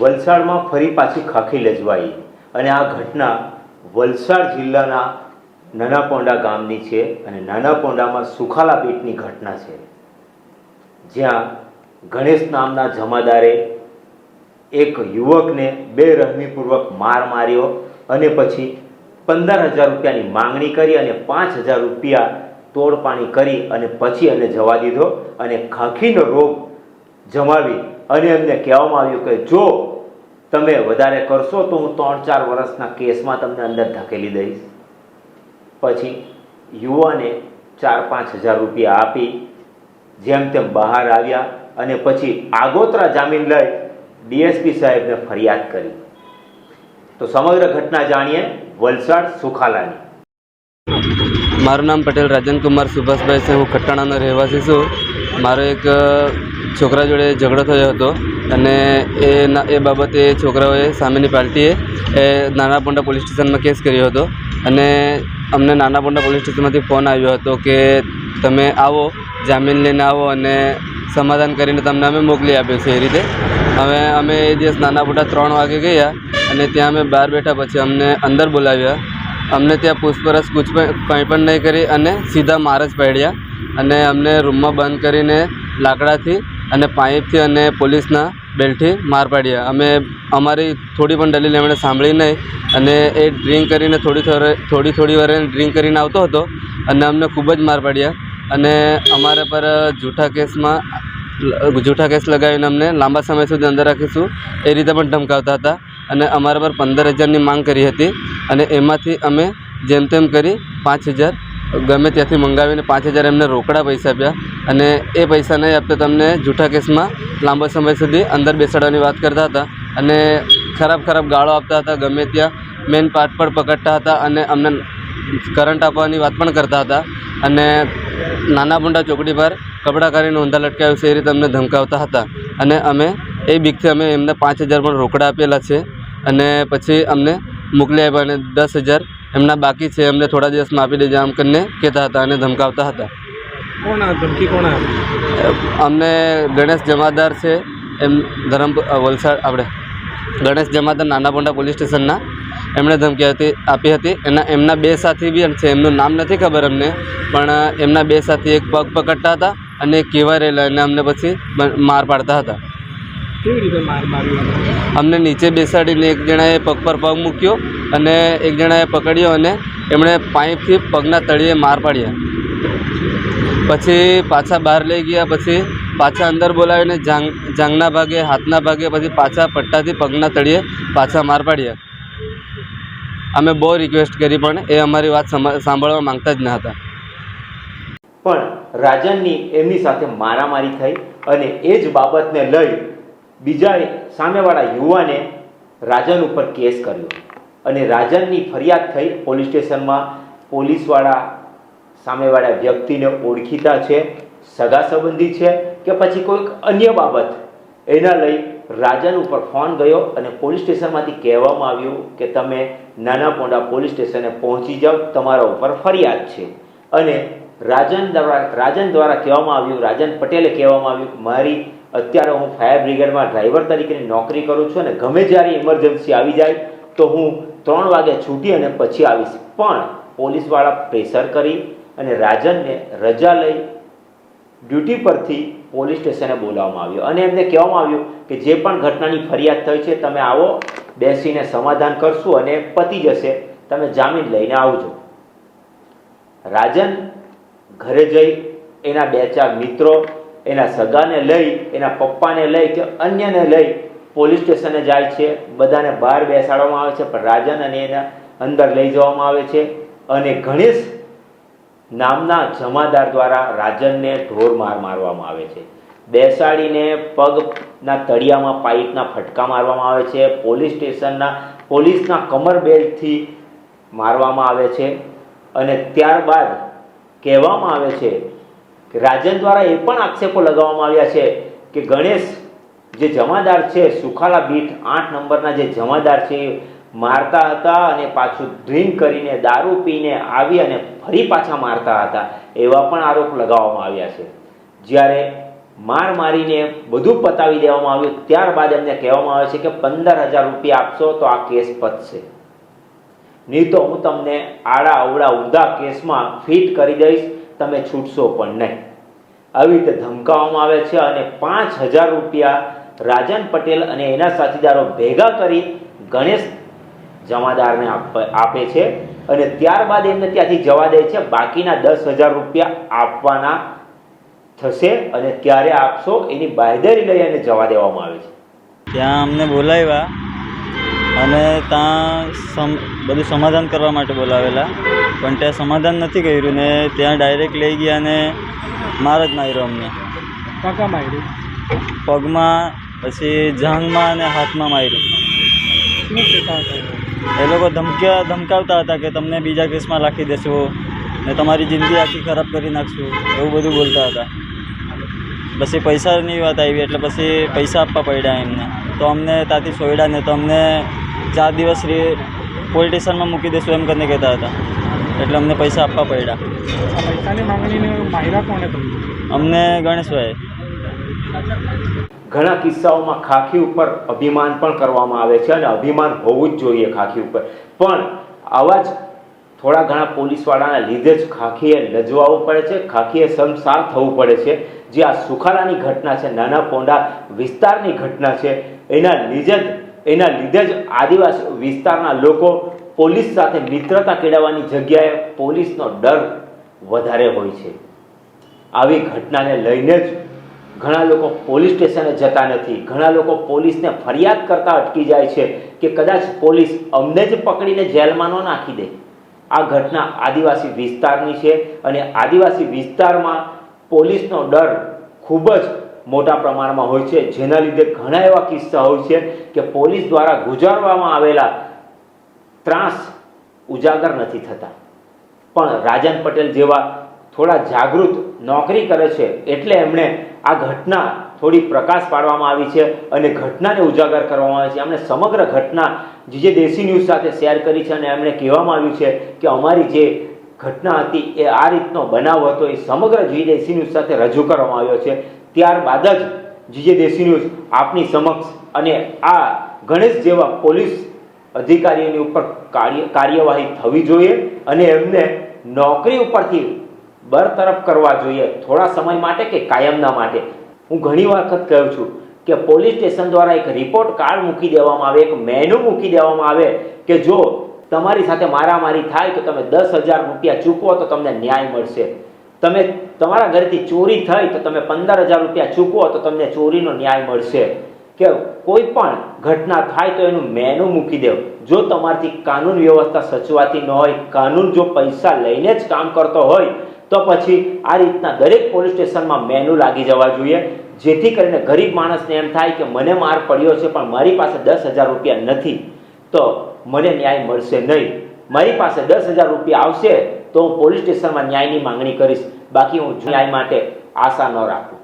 વલસાડમાં ફરી પાછી ખાખી લજવાઈ અને આ ઘટના વલસાડ જિલ્લાના નાના પોંડા ગામની છે અને નાના પોંડામાં સુખાલા પેટની ઘટના છે. જ્યાં ગણેશ નામના જમાદારે એક યુવકને બે રહમીપૂર્વક માર માર્યો અને પછી પંદર હજાર રૂપિયાની માંગણી કરી અને પાંચ હજાર રૂપિયા તોડપાણી કરી અને પછી એને જવા દીધો અને ખાંખીનો રોગ જમાવી અને એમને કહેવામાં આવ્યું કે જો તમે વધારે કરશો તો હું ત્રણ ચાર વર્ષના કેસમાં તમને અંદર ધકેલી દઈશ. પછી યુવાને ચાર પાંચ હજાર રૂપિયા આપી, જેમ તેમ બહાર આવ્યા અને પછી આગોતરા જામીન લઈ ડીએસપી સાહેબને ફરિયાદ કરી. તો સમગ્ર ઘટના જાણીએ વલસાડ સુખાલાની. મારું નામ પટેલ રાજન કુમાર સુભાષભાઈ છે, હું ખટાણાનો રહેવાસી છું. મારો એક છોકરા જોડે ઝઘડો થયો હતો અને એ એ બાબતે છોકરાઓએ સામેની પાર્ટીએ, એ નાના પોંડા પોલીસ સ્ટેશનમાં કેસ કર્યો હતો અને અમને નાના પોંડા પોલીસ સ્ટેશનમાંથી ફોન આવ્યો હતો કે તમે આવો, જામીન લઈને આવો અને સમાધાન કરીને તમને અમે મોકલી આપ્યો છે એ રીતે. હવે અમે એ દિવસ નાના ત્રણ વાગે ગયા અને ત્યાં અમે બહાર બેઠા પછી અમને અંદર બોલાવ્યા. અમને ત્યાં પૂછપરછ કુછ કંઈ પણ નહીં કરી અને સીધા માર જ પાડ્યા. અને અમને રૂમમાં બંધ કરીને લાકડાથી અને પાઇપથી અને પોલીસના બેલ્ટથી માર પાડ્યા. અમે અમારી થોડી પણ દલીલ એમણે સાંભળી નહીં. અને એ ડ્રિંક કરીને થોડી થોડી થોડી વાર ડ્રિંક કરીને આવતો હતો અને અમને ખૂબ જ માર પાડ્યા. અને અમારા પર જૂઠા કેસમાં જૂઠા કેસ લગાવીને અમને લાંબા સમય સુધી અંદર રાખીશું એ રીતે પણ ધમકાવતા હતા. અને અમારા પર પંદર હજારની માંગ કરી હતી. અને એમાંથી અમે જેમ તેમ કરી પાંચ હજાર, ગમે ત્યાંથી મંગાવીને પાંચ હજાર એમને રોકડા પૈસા આપ્યા. અને એ પૈસા નહીં આપતા તમને જૂઠા કેસમાં લાંબા સમય સુધી અંદર બેસાડવાની વાત કરતા હતા. અને ખરાબ ખરાબ ગાળો આપતા હતા, ગમે ત્યાં મેન પાર્ટ પર પકડતા હતા અને અમને કરંટ આપવાની વાત પણ કરતા હતા. અને નાના મોટા ચોકડી પર કપડાં કરીને ઊંધા લટકાવ્યું છે એ રીતે અમને ધમકાવતા હતા. અને અમે એ બીકથી અમે એમને પાંચ હજાર પણ રોકડા આપેલા છે. અને પછી અમને મોકલી આપ્યા અને દસ હજાર. એમના બાકી છે એમને થોડા દિવસમાં આપી દેજો આમ કરીને કહેતા હતા અને ધમકાવતા હતા. કોણ ધમકી કોણ અમને ગણેશ જમાદાર છે એમ ધરમપુર વલસાડ આપણે ગણેશ જમાદાર નાના પોંડા પોલીસ સ્ટેશનના એમણે ધમકી હતી આપી હતી. એના એમના બે સાથી બી છે એમનું નામ નથી ખબર અમને પણ એમના બે સાથી એક પગ પકડતા હતા અને એક કહેવાય રહેલા અને અમને પછી માર પાડતા હતા. કેવી રીતે માર માર્યો અમને નીચે બેસાડીને એક જણાએ પગ પર પગ મૂક્યો અને એક જણાએ પકડ્યો અને એમણે પાઇપથી પગના તળિયે માર પાડ્યા. પછી પાછા બહાર લઈ ગયા પછી પાછા અંદર બોલાવીને જાંગ જાંગના ભાગે હાથના ભાગે પછી પાછા પટ્ટાથી પગના તળિયે પાછા માર પાડ્યા. અમે બહુ રિક્વેસ્ટ કરી પણ એ અમારી વાત સાંભળવા માંગતા જ ન હતા. પણ રાજનની એમની સાથે મારામારી થઈ અને એ જ બાબતને લઈ બીજા સામેવાળા યુવાને રાજન ઉપર કેસ કર્યો અને રાજનની ફરિયાદ થઈ પોલીસ સ્ટેશનમાં. પોલીસવાળા સામેવાળા વ્યક્તિને ઓળખીતા છે, સગા સંબંધી છે કે પછી કોઈક અન્ય બાબત. એના લઈ રાજન ઉપર ફોન ગયો અને પોલીસ સ્ટેશનમાંથી કહેવામાં આવ્યું કે તમે નાના પોંડા પોલીસ સ્ટેશને પહોંચી જાઓ, તમારા ઉપર ફરિયાદ છે. અને રાજન દ્વારા રાજન દ્વારા કહેવામાં આવ્યું, રાજન પટેલે કહેવામાં આવ્યું કે મારી અત્યારે હું ફાયર બ્રિગેડમાં ડ્રાઈવર તરીકેની નોકરી કરું છું અને ગમે જ્યારે ઇમરજન્સી આવી જાય તો હું ત્રણ વાગે છૂટી અને પછી આવીશ. પણ પોલીસવાળા પ્રેશર કરી અને રાજનને રજા લઈ ડ્યુટી પરથી પોલીસ સ્ટેશને બોલાવવામાં આવ્યો. અને એમને કહેવામાં આવ્યું કે જે પણ ઘટનાની ફરિયાદ થઈ છે તમે આવો, બેસીને સમાધાન કરશું અને પતી જશે. તમે જામીન લઈને આવજો. રાજન ઘરે જઈ એના બે ચાર મિત્રો એના સગાને લઈ, એના પપ્પાને લઈ કે અન્યને લઈ પોલીસ સ્ટેશને જાય છે. બધાને બહાર બેસાડવામાં આવે છે, પણ રાજન અને એના અંદર લઈ જવામાં આવે છે. અને ગણેશ નામના જમાદાર દ્વારા રાજનને ઢોર માર મારવામાં આવે છે. બેસાડીને પગના તળિયામાં પાઇપના ફટકા મારવામાં આવે છે. પોલીસ સ્ટેશનના, પોલીસના કમર બેલ્ટથી મારવામાં આવે છે. અને ત્યારબાદ કહેવામાં આવે છે કે રાજન દ્વારા એ પણ આક્ષેપો લગાવવામાં આવ્યા છે કે ગણેશ જે જમાદાર છે, સુખાલા બીટ આઠ નંબરના જે જમાદાર છે મારતા હતા અને પાછું ડ્રિંક કરીને દારૂ પીને આવી અને ફરી પાછા મારતા હતા, એવા પણ આરોપ લગાવવામાં આવ્યા છે. જ્યારે માર મારીને બધું પતાવી દેવામાં આવ્યું, ત્યારબાદ એમને કહેવામાં આવે છે કે પંદર હજાર રૂપિયા આપશો તો આ કેસ પતશે. નહીં તો હું તમને આડા અવડા ઊંધા કેસમાં ફિટ કરી દઈશ તમે છૂટશો પણ નહીં. આવી રીતે ધમકાવવામાં આવે છે અને પાંચ હજાર રૂપિયા રાજન પટેલ અને એના સાથીદારો ભેગા કરી ગણેશ જમાદારને આપે છે અને ત્યારબાદ એમને ત્યાંથી જવા દે છે. બાકીના દસ હજાર રૂપિયા આપવાના થશે અને ત્યારે આપશો એની બાયદરી લઈ અને જવા દેવામાં આવે છે. ત્યાં અમને બોલાવ્યા. અને ત્યાં સમ બધું સમાધાન કરવા માટે બોલાવેલા. પણ ત્યાં સમાધાન નથી કર્યું ને ત્યાં ડાયરેક્ટ લઈ ગયા અને માર જ માર્યો અમને. કાકા માર્યું? પગમાં પછી જાંઘમાં અને હાથમાં માર્યું. એ લોકો ધમક્યા ધમકાવતા હતા કે તમને બીજા કેસમાં રાખી દેશું ને તમારી જિંદગી આખી ખરાબ કરી નાખશું એવું બધું બોલતા હતા. પછી પૈસાની વાત આવી એટલે પછી પૈસા આપવા પડ્યા એમને. તો અમને ત્યાંથી સોયડા ને તો અમને ચાર દિવસ રે પોલીસ સ્ટેશનમાં મૂકી દેશું એમ કરીને કહેતા હતા. એટલે અમને પૈસા આપવા પડ્યા. પૈસાની માંગણીને માર્યા કોણે અમને ગણેશભાઈ ઘણા કિસ્સાઓમાં ખાખી ઉપર અભિમાન પણ કરવામાં આવે છે અને અભિમાન હોવું જ જોઈએ ખાખી ઉપર. પણ આવા જ થોડા ઘણા પોલીસવાળાના લીધે જ ખાખીએ લજવાવું પડે છે ખાખીએ સંસાર થવું પડે છે. જે આ સુખાલાની ઘટના છે નાના પોંડા વિસ્તારની ઘટના છે એના લીધે જ એના લીધે જ આદિવાસી વિસ્તારના લોકો પોલીસ સાથે મિત્રતા કેળવવાની જગ્યાએ પોલીસનો ડર વધારે હોય છે. આવી ઘટનાને લઈને જ ઘણા લોકો પોલીસ સ્ટેશને જતા નથી. ઘણા લોકો પોલીસને ફરિયાદ કરતા અટકી જાય છે કે કદાચ પોલીસ અમને જ પકડીને જેલમાં ન નાખી દે. આ ઘટના આદિવાસી વિસ્તારની છે અને આદિવાસી વિસ્તારમાં પોલીસનો ડર ખૂબ જ મોટા પ્રમાણમાં હોય છે. જેના લીધે ઘણા એવા કિસ્સા હોય છે કે પોલીસ દ્વારા ગુજારવામાં આવેલા ત્રાસ ઉજાગર નથી થતા. પણ રાજન પટેલ જેવા થોડા જાગૃત નોકરી કરે છે એટલે એમણે આ ઘટના થોડી પ્રકાશ પાડવામાં આવી છે અને ઘટનાને ઉજાગર કરવામાં આવે છે. એમણે સમગ્ર ઘટના જે દેશી ન્યૂઝ સાથે શેર કરી છે અને એમણે કહેવામાં આવ્યું છે કે અમારી જે ઘટના હતી એ આ રીતનો બનાવ હતો એ સમગ્ર જી દેશી ન્યૂઝ સાથે રજૂ કરવામાં આવ્યો છે. ત્યારબાદ જ જીજે દેશી ન્યૂઝ આપની સમક્ષ અને આ ગણેશ જેવા પોલીસ અધિકારીઓની ઉપર કાર્ય, કાર્યવાહી થવી જોઈએ અને એમને નોકરી ઉપરથી બરતરફ કરવા જોઈએ થોડા સમય માટે કે કાયમના માટે. હું ઘણી વખત કહું છું કે પોલીસ સ્ટેશન દ્વારા એક રિપોર્ટ કાર્ડ મૂકી દેવામાં આવે, એક મેનુ મૂકી દેવામાં આવે કે જો તમારી સાથે મારામારી થાય તો તમે દસ હજાર રૂપિયા ચૂકવો તો તમને ન્યાય મળશે. તમે તમારા ઘરેથી ચોરી થઈ તો તમે પંદર હજાર રૂપિયા ચૂકવો તો તમને ચોરીનો ન્યાય મળશે. કે કોઈ પણ ઘટના થાય તો એનું મેનુ મૂકી દેવ. જો તમારથી કાનૂન વ્યવસ્થા સચવાતી ન હોય, કાનૂન જો પૈસા લઈને જ કામ કરતો હોય, તો પછી આ રીતના દરેક પોલીસ સ્ટેશનમાં મેનુ લાગી જવા જોઈએ. જેથી કરીને ગરીબ માણસને એમ થાય કે મને માર પડ્યો છે, પણ મારી પાસે દસ હજાર રૂપિયા નથી, તો મને ન્યાય મળશે નહીં. મારી પાસે દસ હજાર રૂપિયા આવશે તો હું પોલીસ સ્ટેશનમાં ન્યાયની માંગણી કરીશ. બાકી હું ન્યાય માટે આશા ન રાખું.